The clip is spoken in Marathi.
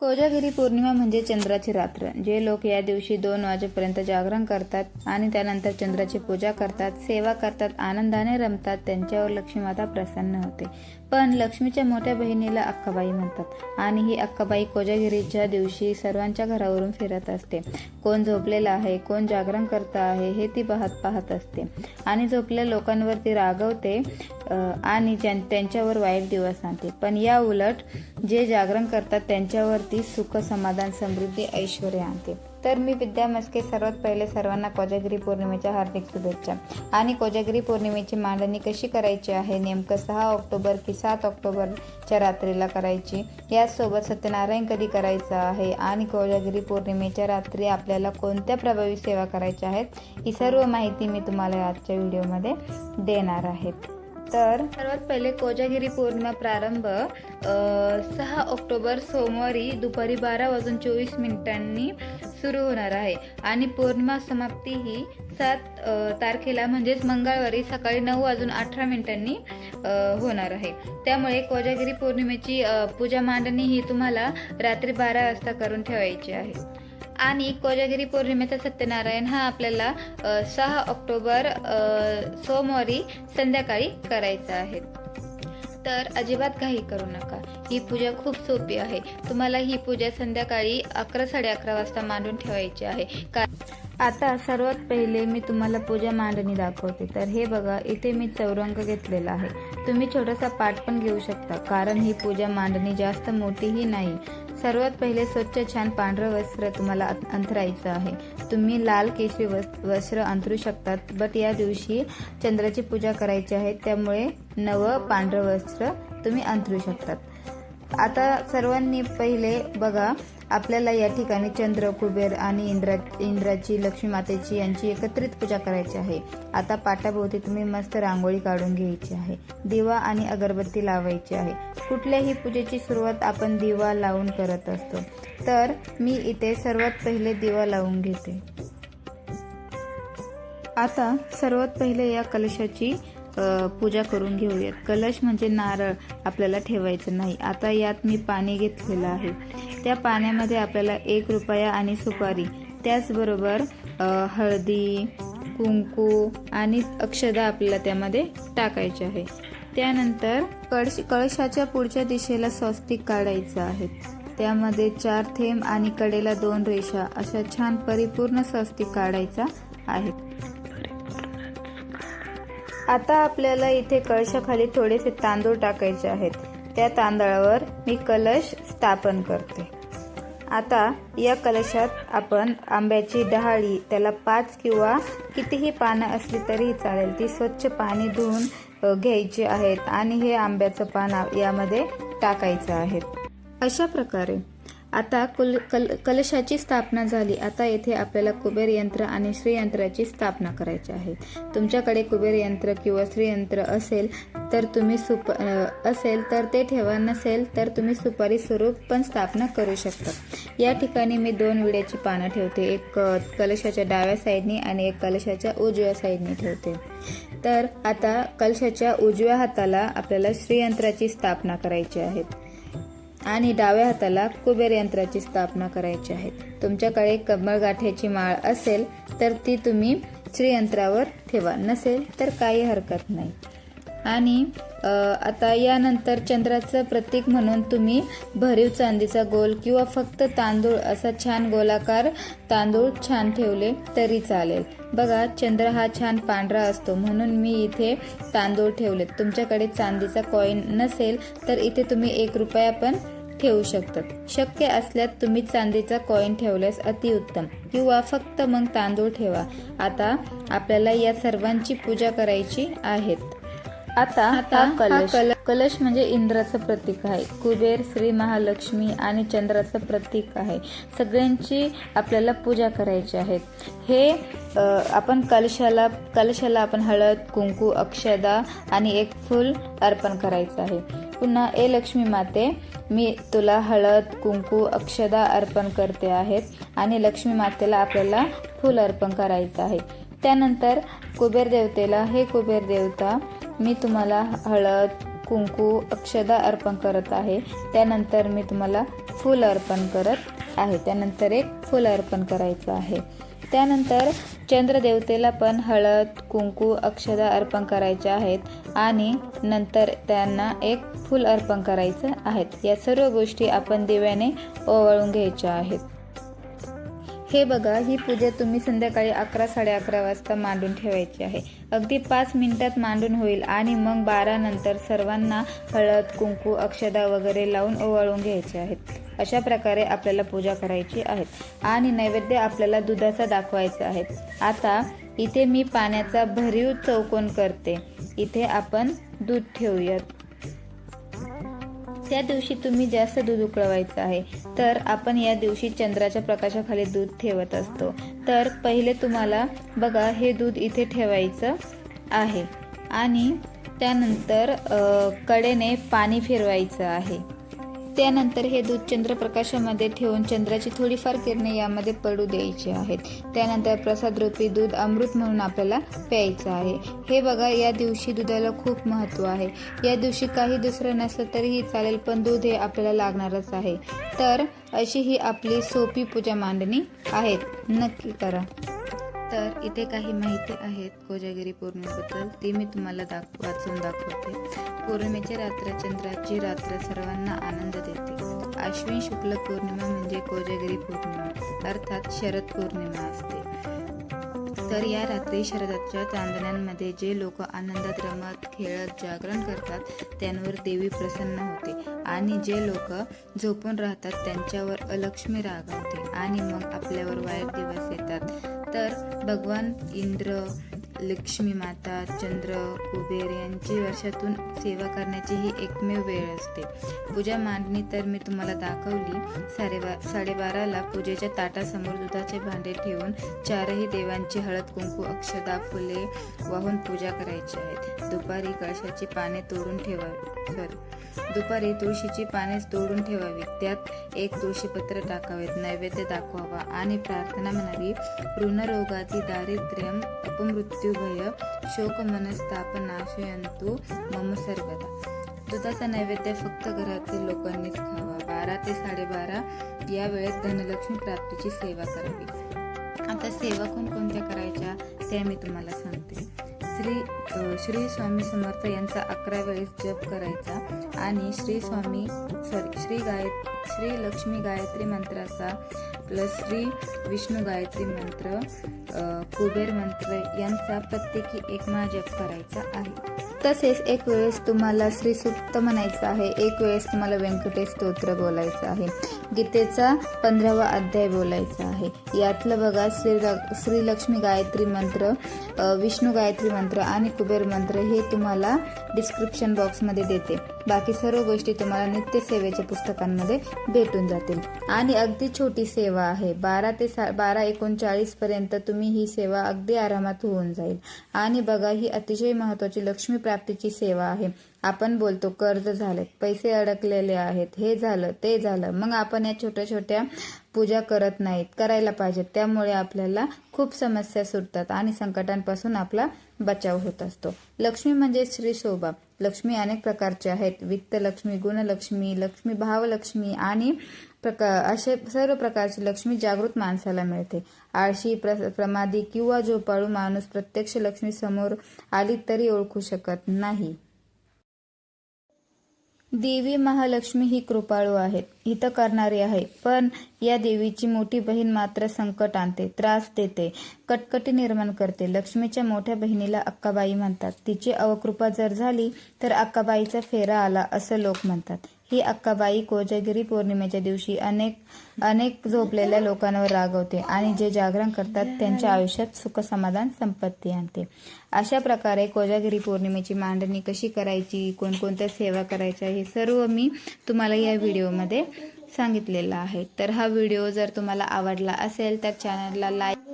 कोजागिरी पौर्णिमा म्हणजे चंद्राची रात्र जे लोक या दिवशी दोन वाजेपर्यंत जागरण करतात आणि त्यानंतर चंद्राची पूजा करतात सेवा करतात आनंदाने रमतात त्यांच्यावर लक्ष्मीमाता प्रसन्न होते. पण लक्ष्मीच्या मोठ्या बहिणीला अक्काबाई म्हणतात आणि ही अक्काबाई कोजागिरीच्या दिवशी सर्वांच्या घरावरून फिरत असते. कोण झोपलेलं आहे कोण जागरण करतं आहे हे ती पाहत पाहत असते. आणि झोपलेल्या लोकांवरती रागवते आणि त्यांच्यावर वाईट दिवस आणते. पण या उलट जे जागरण करतात त्यांच्यावर शांती सुख समाधान समृद्धी ऐश्वर आणते. तर मी विद्या मस्के सर्वात पहिले सर्वांना कोजागिरी पौर्णिमेच्या हार्दिक शुभेच्छा. आणि कोजागिरी पौर्णिमेची मांडणी कशी करायची आहे? नेमकं सहा ऑक्टोबर की सात ऑक्टोबरच्या रात्रीला करायची. याचसोबत सत्यनारायण कधी करायचं आहे? आणि कोजागिरी पौर्णिमेच्या रात्री आपल्याला कोणत्या प्रभावी सेवा करायच्या आहेत? ही सर्व माहिती मी तुम्हाला आजच्या व्हिडिओमध्ये देणार आहे. तर सर्वात पहिले कोजागिरी पौर्णिमा प्रारंभ सहा ऑक्टोबर सोमवारी दुपारी बारा वाजून चोवीस मिनिटांनी सुरू होणार आहे. आणि पौर्णिमा समाप्ती ही सात तारखेला म्हणजेच मंगळवारी सकाळी नऊ वाजून अठरा मिनिटांनी होणार आहे. त्यामुळे कोजागिरी पौर्णिमेची पूजा मांडणी ही तुम्हाला रात्री बारा वाजता करून ठेवायची आहे. आणि कोजागिरी पौर्णिमेचा सत्यनारायण हा आपल्याला सहा ऑक्टोबर सोमवारी संध्याकाळी करायचा आहे. तर अजिबात काही करू नका. ही पूजा खूप सोपी आहे. तुम्हाला ही पूजा संध्याकाळी अकरा साडे अकरा वाजता मांडून ठेवायची आहे. का आता सर्वात पहिले मी तुम्हाला पूजा मांडणी दाखवते. तर हे बघा इथे मी चौरंग घेतलेला आहे. तुम्ही छोटासा पाठ पण घेऊ शकता कारण ही पूजा मांडणी जास्त मोठीही नाही. सर्वात पहिले स्वच्छ छान पांढरं वस्त्र तुम्हाला अंथरायचं आहे. तुम्ही लाल केशरी वस्त्र अंथरू शकतात बट या दिवशी चंद्राची पूजा करायची आहे त्यामुळे नवं पांढरं वस्त्र तुम्ही अंथरू शकतात. आता सर्वांनी पहिले बघा आपल्याला या ठिकाणी चंद्र कुबेर आणि इंद्रा इंद्राची लक्ष्मी मातेची यांची एकत्रित पूजा करायची आहे. आता पाटाभोवती तुम्ही मस्त रांगोळी काढून घ्यायची आहे. दिवा आणि अगरबत्ती लावायची आहे. कुठल्याही पूजेची सुरुवात आपण दिवा लावून करत असतो. तर मी इथे सर्वात पहिले दिवा लावून घेते. आता सर्वात पहिले या कलशाची पूजा करून घेऊयात. कलश म्हणजे नारळ आपल्याला ठेवायचं नाही. आता यात मी पाणी घेतलेलं आहे. त्या पाण्यामध्ये आपल्याला एक रुपया आणि सुपारी. त्याचबरोबर हळदी कुंकू आणि अक्षदा आपल्याला त्यामध्ये टाकायचे आहे. त्यानंतर कळश कळशाच्या पुढच्या दिशेला स्वस्तिक काढायचं आहे. त्यामध्ये चार थेंब आणि कडेला दोन रेषा अशा छान परिपूर्ण स्वस्तिक काढायचा आहे. आता आपल्याला इथे कळशाखाली थोडेसे तांदूळ टाकायचे आहेत. त्या तांदळावर मी कलश स्थापन करते. आता या कलशात आपण आंब्याची डहाळी त्याला पाच किंवा कितीही पानं असली तरीही चालेल. ती स्वच्छ पाणी धुवून घ्यायची आहेत आणि हे आंब्याचं पान यामध्ये टाकायचं आहे. अशा प्रकारे आता कुल कल कलशाची स्थापना झाली. आता येथे आपल्याला कुबेर यंत्र आणि श्रीयंत्राची स्थापना करायची आहे. तुमच्याकडे कुबेर यंत्र किंवा श्रीयंत्र असेल तर तुम्ही सुप असेल तर ते ठेवा. नसेल तर तुम्ही सुपारी स्वरूप पण स्थापना करू शकता. या ठिकाणी मी दोन विड्याची पानं ठेवते. एक कलशाच्या डाव्या साईडनी आणि एक कलशाच्या उजव्या साईडनी ठेवते. तर आता कलशाच्या उजव्या हाताला आपल्याला श्रीयंत्राची स्थापना करायची आहे. आणि डाव्या हाताला कुबेर यंत्राची स्थापना करायची आहे. तुमच्याकडे कमळगाठ्याची माळ असेल तर ती तुम्ही श्रीयंत्रावर ठेवा. नसेल तर काही हरकत नाही. आणि आता यानंतर चंद्राचं प्रतीक म्हणून तुम्ही भरीव चांदीचा गोल किंवा फक्त तांदूळ असा छान गोलाकार तांदूळ छान ठेवले तरी चालेल. बघा चंद्र हा छान पांढरा असतो म्हणून मी इथे तांदूळ ठेवलेत. तुमच्याकडे चांदीचा कॉईन नसेल तर इथे तुम्ही एक रुपया पण ठेवू शकतात. शक्य असल्यास तुम्ही चांदीचा कॉईन ठेवल्यास अतिउत्तम किंवा फक्त मग तांदूळ ठेवा. आता आपल्याला या सर्वांची पूजा करायची आहेत. आता हा कलश. कलश. म्हणजे इंद्राचं प्रतीक आहे. कुबेर श्री महालक्ष्मी आणि चंद्राचं प्रतीक आहे. सगळ्यांची आपल्याला पूजा करायची आहे. हे आपण कलशाला कलशाला आपण हळद कुंकू अक्षदा आणि एक फूल अर्पण करायचं आहे. पुन्हा ए लक्ष्मी माते. मी तुला हळद कुंकू अक्षदा अर्पण करते आहेत आणि लक्ष्मी मातेला आपल्याला फूल अर्पण करायचं आहे. त्यानंतर कुबेर देवतेला हे कुबेर देवता मी तुम्हाला हळद कुंकू अक्षदा अर्पण करत आहे. त्यानंतर मी तुम्हाला फूल अर्पण करत आहे. त्यानंतर एक फूल अर्पण करायचं आहे. त्यानंतर चंद्रदेवतेला पण हळद कुंकू अक्षदा अर्पण करायच्या आहेत आणि नंतर त्यांना एक फूल अर्पण करायचं आहेत. या सर्व गोष्टी आपण दिव्याने ओवाळून घ्यायच्या आहेत. हे बघा ही पूजा तुम्ही संध्याकाळी अकरा साडे अकरा वाजता मांडून ठेवायची आहे. अगदी पाच मिनिटात मांडून होईल आणि मग बारा नंतर सर्वांना हळद कुंकू अक्षदा वगैरे लावून ओवाळून घ्यायचे आहेत. अशा प्रकारे आपल्याला पूजा करायची आहे. आणि नैवेद्य आपल्याला दुधाचा दाखवायचा आहे. आता इथे मी पाण्याचा भरीव चौकोन करते. इथे आपण दूध ठेवूयात. त्या दिवशी तुम्ही जास्त दूध उकळवायचं आहे. तर आपण या दिवशी चंद्राच्या प्रकाशाखाली दूध ठेवत असतो. तर पहिले तुम्हाला बघा हे दूध इथे ठेवायचं आहे. आणि त्यानंतर कडेने पाणी फिरवायचं आहे. त्यानंतर हे दूध चंद्रप्रकाशामध्ये ठेवून चंद्राची थोडीफार किरणे यामध्ये पडू द्यायची आहेत. त्यानंतर प्रसाद रूपी दूध अमृत म्हणून आपल्याला प्यायचं आहे. हे बघा या दिवशी दुधाला खूप महत्त्व आहे. या दिवशी काही दुसरं नसलं तरीही चालेल पण दूध हे आपल्याला लागणारच आहे. तर अशी ही आपली सोपी पूजा मांडणी आहेत. नक्की करा. तर इथे काही माहिती आहेत कोजागिरी पौर्णिमेबद्दल. ती मी तुम्हाला दाख वाचून दाखवते. पौर्णिमेची रात्र चंद्राची रात्र सर्वांना आनंद देते. अश्विन शुक्ल पौर्णिमा म्हणजे कोजागिरी पौर्णिमा अर्थात शरद पौर्णिमा असते. तर या रात्री शरदाच्या चांदण्यांमध्ये जे लोक आनंदात रमत खेळत जागरण करतात त्यांवर देवी प्रसन्न होते आणि जे लोक झोपून राहतात त्यांच्यावर अलक्ष्मी रागवते आणि मग आपल्यावर वाईट दिवस येतात. तर भगवान इंद्र लक्ष्मी माता चंद्र कुबेर यांची वर्षातून सेवा करण्याची ही एकमेव वेळ असते. पूजा मांडणी तर मी तुम्हाला दाखवली. साडेबा साडेबाराला पूजेच्या ताटासमोर दुधाचे भांडे ठेवून चारही देवांची हळद कुंकू अक्षदा फुले वाहून पूजा करायची आहेत. दुपारी कळशाची पाने तोडून ठेवावी. सॉरी दुपारी तुळशीची पाने तोडून ठेवावी. त्यात एक तुळशीपत्र टाकावेत. नैवेद्य दाखवावा आणि प्रार्थना म्हणावी. ऋणरोगाची दारिद्र्यम अपमृत्यूभय शोक मनस्तापनाशयंतु मम सर्वदा. दुधाचा नैवेद्य फक्त घरातील लोकांनीच खावा. बारा ते साडेबारा या वेळेत धनलक्ष्मी प्राप्तीची सेवा करावी. आता सेवा कोणकोणत्या करायच्या त्या मी तुम्हाला सांगते. श्री श्री स्वामी समर्थ यांचा अकरा वेळेस जप करायचा आणि श्री स्वामी सॉरी श्री गाय श्री लक्ष्मी गायत्री मंत्राचा प्लस श्री विष्णू गायत्री मंत्र कुबेर मंत्र यांचा प्रत्येकी एक माळ जप करायचा आहे. तसेच एक वेळेस तुम्हाला श्री सुप्त म्हणायचं आहे एक वेळेस तुम्हाला व्यंकटेश स्तोत्र बोलायचं आहे गीतेचा पंधरावा अध्याय बोलायचा आहे. यातलं बघा श्री श्री लक्ष्मी गायत्री मंत्र विष्णू गायत्री मंत्र आणि कुबेर मंत्र हे तुम्हाला डिस्क्रिप्शन बॉक्समध्ये देते. बाकी सर्व गोष्टी तुम्हाला नित्यसेवेच्या पुस्तकांमध्ये भेटून जातील. आणि अगदी छोटी सेवा आहे. बारा ते सा बारा एकोणचाळीस पर्यंत तुम्ही ही सेवा अगदी आरामात होऊन जाईल. आणि बघा ही अतिशय महत्वाची लक्ष्मी प्राप्तीची सेवा आहे. आपण बोलतो कर्ज झालेत पैसे अडकलेले आहेत हे झालं ते झालं. मग आपण या छोट्या छोट्या पूजा करत नाहीत करायला पाहिजेत. त्यामुळे आपल्याला खूप समस्या सुटतात आणि संकटांपासून आपला बचाव होत असतो. लक्ष्मी म्हणजे श्री शोभा. लक्ष्मी अनेक प्रकारचे आहेत. वित्त लक्ष्मी गुणलक्ष्मी लक्ष्मी भावलक्ष्मी आणि प्रकार असे सर्व प्रकारची लक्ष्मी जागृत माणसाला मिळते. आळशी प्र प्रमादी किंवा झोपाळू माणूस प्रत्यक्ष लक्ष्मी समोर आली तरी ओळखू शकत नाही. देवी महालक्ष्मी ही कृपाळू आहेत हित करणारी आहे पण या देवीची मोठी बहीण मात्र संकट आणते त्रास देते कटकटी निर्माण करते. लक्ष्मीच्या मोठ्या बहिणीला अक्काबाई म्हणतात. तिची अवकृपा जर झाली तर अक्काबाईचा फेरा आला असं लोक म्हणतात. ही अक्काबाई कोजागिरी पौर्णिमेच्या दिवशी अनेक अनेक झोपलेल्या लोकांवर रागवते आणि जे जागरण करतात त्यांच्या आयुष्यात सुख समाधान संपत्ती आणते. अशा प्रकारे कोजागिरी पौर्णिमेची मांडणी कशी करायची कोणकोणत्या सेवा करायच्या हे सर्व मी तुम्हाला या व्हिडिओमध्ये सांगितलेलं आहे. तर हा व्हिडिओ जर तुम्हाला आवडला असेल तर चॅनलला लाईक